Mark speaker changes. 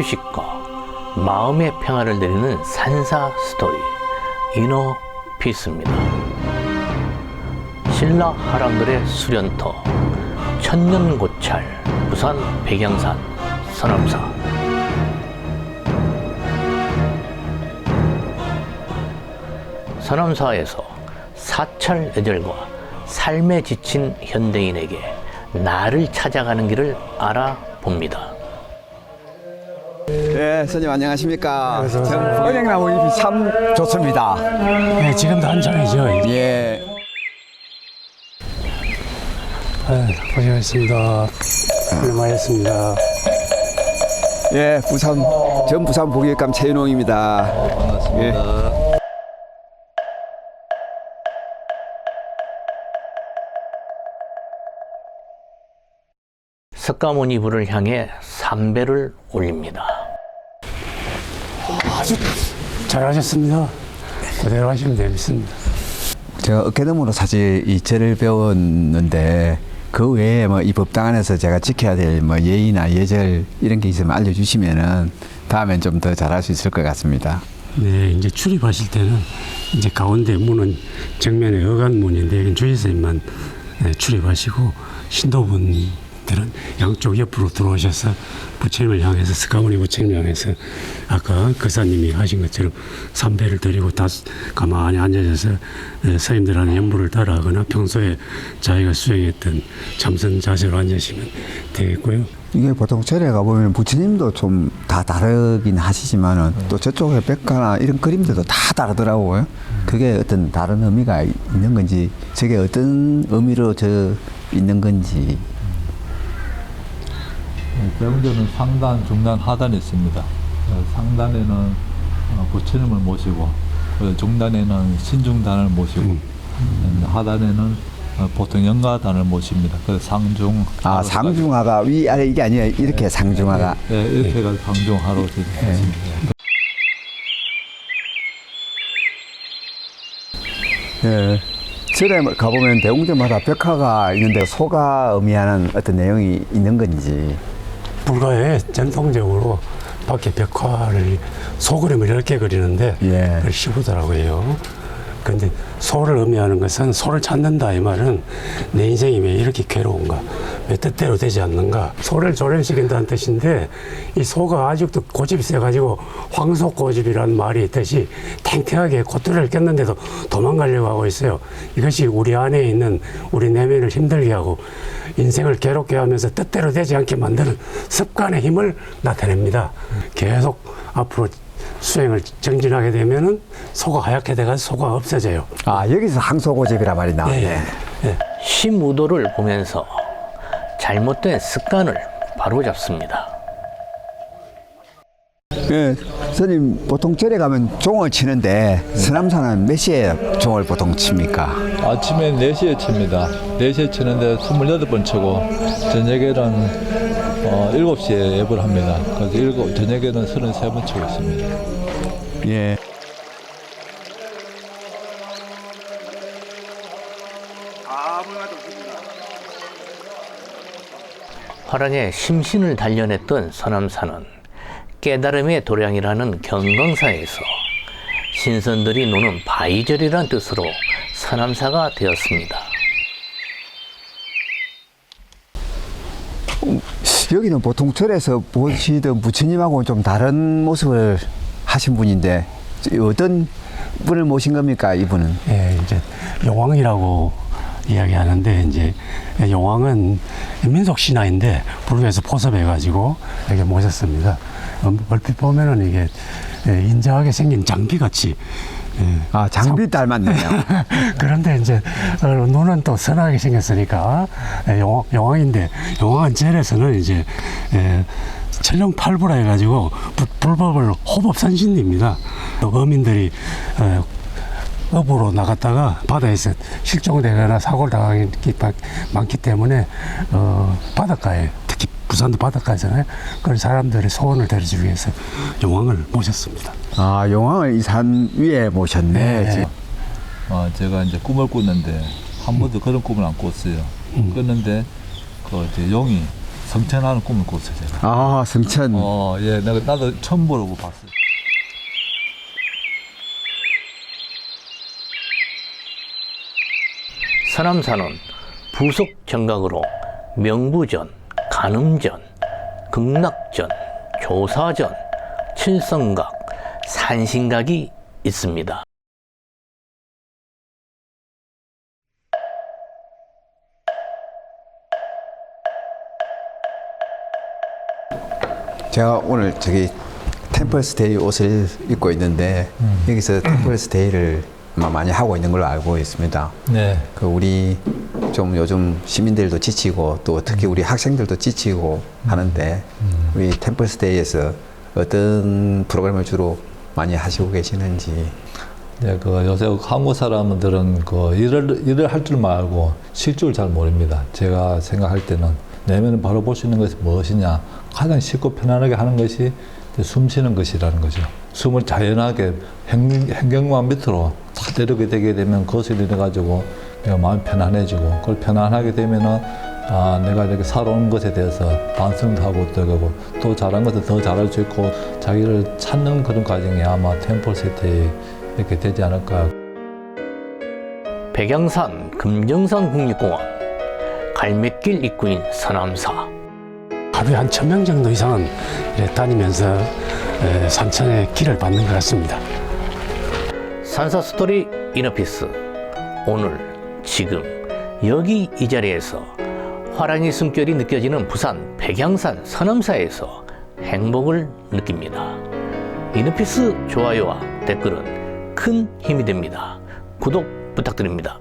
Speaker 1: 휴식과 마음의 평화를 드리는 산사 스토리 이너 피스입니다. 신라 하람들의 수련터 천년고찰 부산 백양산 서남사 서남사에서 사찰 예절과 삶에 지친 현대인에게 나를 찾아가는 길을 알아봅니다.
Speaker 2: 네, 선생님 안녕하십니까. 은행나무 잎이 참 좋습니다.
Speaker 3: 네, 지금도 한창이죠.
Speaker 2: 예.
Speaker 3: 네, 고생하셨습니다. 얼마였습니다.
Speaker 2: 예, 부산, 전 부산 보기감 최인홍입니다. 반갑습니다.
Speaker 1: 석가모니 불을 향해 삼배를 올립니다.
Speaker 3: 아주 잘하셨습니다. 그대로 하시면 되겠습니다.
Speaker 2: 제가 어깨너머로 사실 이 절을 배웠는데 그 외에 뭐 이 법당 안에서 제가 지켜야 될 뭐 예의나 예절 이런 게 있으면 알려주시면은 다음엔 좀 더 잘할 수 있을 것 같습니다.
Speaker 3: 네, 이제 출입하실 때는 이제 가운데 문은 정면에 어간문인데 이건 주의선님만 네, 출입하시고 신도분 들은 양쪽 옆으로 들어오셔서 부처님을 향해서 스카모니 부처님을 향해서 아까 거사님이 하신 것처럼 삼배를 드리고 다 가만히 앉아서 네, 스님들한테 연부를 따라하거나 평소에 자기가 수행했던 참선 자세로 앉으시면 되겠고요.
Speaker 2: 이게 보통 절에 가보면 부처님도 좀 다 다르긴 하시지만은 또 저쪽에 백화나 이런 그림들도 다 다르더라고요. 그게 어떤 다른 의미가 있는 건지, 저게 어떤 의미로 저 있는 건지.
Speaker 4: 네, 대문제는 상단, 중단, 하단이 있습니다. 어, 상단에는 어, 부처님을 모시고 그 중단에는 신중단을 모시고 음, 하단에는 어, 보통 영가단을 모십니다. 그래서 상중
Speaker 2: 아, 상중하가 위, 아래 이게 아니에요. 이렇게 상중하가.
Speaker 4: 네, 이렇게 해서 상중하로 되습니다.
Speaker 2: 예. 절에 가보면 대웅전마다 벽화가 있는데 소가 의미하는 어떤 내용이 있는 건지.
Speaker 3: 불가에 전통적으로 밖에 벽화를 소그림을 이렇게 그리는데
Speaker 2: 예.
Speaker 3: 그걸 씌우더라고요. 근데 소를 의미하는 것은 소를 찾는다 이 말은 내 인생이 왜 이렇게 괴로운가? 왜 뜻대로 되지 않는가? 소를 조련시킨다는 뜻인데 이 소가 아직도 고집이 세가지고 황소 고집이라는 말이 있듯이 탱탱하게 고투를 꼈는데도 도망가려고 하고 있어요. 이것이 우리 안에 있는 우리 내면을 힘들게 하고 인생을 괴롭게 하면서 뜻대로 되지 않게 만드는 습관의 힘을 나타냅니다. 계속 앞으로 수행을 정진하게 되면은 소가 하얗게 돼가지고 소가 없어져요.
Speaker 2: 아, 여기서 항소고집이란 말이 나왔네.
Speaker 3: 예, 예.
Speaker 1: 심우도를 보면서 잘못된 습관을 바로잡습니다.
Speaker 2: 예. 스님, 보통 절에 가면 종을 치는데, 서남사는 몇 시에 종을 보통 칩니까?
Speaker 4: 아침에 4시에 칩니다. 4시에 치는데 28번 치고 저녁에는 어, 7시에 예불 합니다. 그래서 일곱, 저녁에는 33번 치고 있습니다.
Speaker 2: 예.
Speaker 1: 화랑에 심신을 단련했던 서남사는 깨달음의 도량이라는 경광사에서 신선들이 노는 바이절이란 뜻으로 서남사가 되었습니다.
Speaker 2: 여기는 보통 절에서 보시던 부처님하고는 좀 다른 모습을 하신 분인데, 어떤 분을 모신 겁니까, 이분은?
Speaker 3: 예, 이제 용왕이라고 이야기하는데 이제 용왕은 민속 신화인데 불교에서 포섭해 가지고 이렇게 모셨습니다. 음, 얼핏 보면은 이게 예, 인자하게 생긴 장비 같이. 예,
Speaker 2: 아, 장비 닮았네요.
Speaker 3: 그런데 이제 어, 눈은 또 선하게 생겼으니까 예, 용왕, 용왕인데 용왕은 절에서는 이제 예, 천령 팔부라 해가지고 불- 불법을 호법 선신입니다. 어민들이 어, 업으로 나갔다가 바다에서 실종되거나 사고를 당하기 바- 많기 때문에 어, 바닷가에 부산도 바닷가잖아요. 그런 사람들의 소원을 들어주기 위해서 용왕을 모셨습니다.
Speaker 2: 아, 용왕을 이 산 위에 모셨네.
Speaker 3: 네.
Speaker 4: 어, 제가 이제 꿈을 꿨는데 한 번도 그런 꿈을 안 꿨어요. 꿨는데 그 이제 용이 성천하는 꿈을 꿨어요 제가.
Speaker 2: 아 성천.
Speaker 4: 어, 예, 내가 나도 처음 보고 봤어요.
Speaker 1: 서남사는 부속 정각으로 명부전, 간음전, 극락전, 조사전, 칠성각, 산신각이 있습니다.
Speaker 2: 제가 오늘 저기 템플스테이 옷을 입고 있는데 여기서 템플스테이를 많이 하고 있는 걸로 알고 있습니다.
Speaker 4: 네.
Speaker 2: 그 우리 좀 요즘 시민들도 지치고 또 특히 우리 학생들도 지치고 하는데 우리 템플스테이에서 어떤 프로그램을 주로 많이 하시고 계시는지
Speaker 4: 네, 그 요새 한국 사람들은 그 일을 일을 할 줄만 알고 쉴줄잘 모릅니다. 제가 생각할 때는 내면을 바로 볼 수 있는 것이 무엇이냐 가장 쉽고 편안하게 하는 것이 숨 쉬는 것이라는 거죠. 숨을 자연하게 행, 행경만 밑으로 탁 내려게 되게 되면 그것을 인해 가지고 내가 마음이 편안해지고 그걸 편안하게 되면은 아 내가 이렇게 살아온 것에 대해서 반성도 하고 또 그러고 또 잘한 것을 더 잘할 수 있고 자기를 찾는 그런 과정이 아마 템플 세트에 이렇게 되지 않을까
Speaker 1: 백양산 금정산 국립공원, 갈매길 입구인 서남사,
Speaker 3: 하루에 한 천 명 정도 이상은 다니면서 에, 산천의 길을 받는 것 같습니다.
Speaker 1: 산사 스토리 이너피스 오늘 지금 여기 이 자리에서 화랑이 숨결이 느껴지는 부산 백양산 서남사에서 행복을 느낍니다. 이너피스 좋아요와 댓글은 큰 힘이 됩니다. 구독 부탁드립니다.